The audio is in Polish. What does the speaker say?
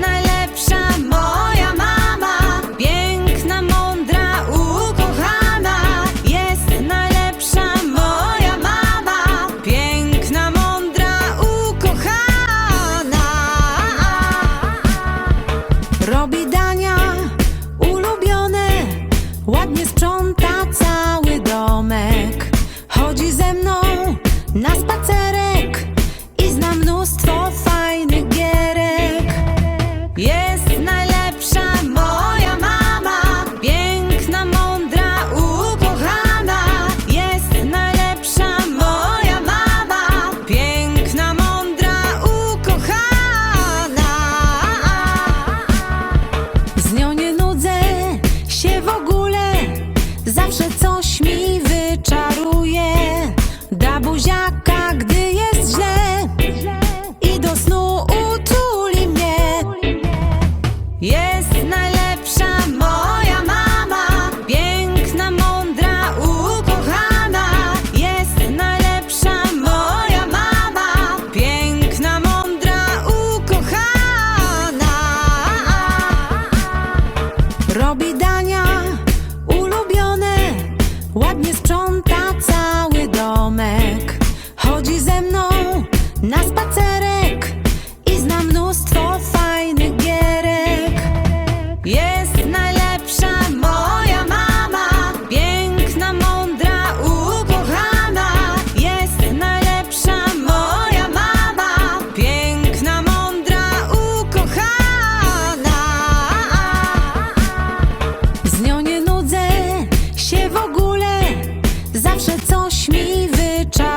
najlepsza moja mama. Piękna, mądra, ukochana. Jest najlepsza moja mama. Piękna, mądra, ukochana. Robi dania ulubione, ładnie sprząta cały domek. Chodzi ze mną na spacerek i zna mnóstwo że coś mi try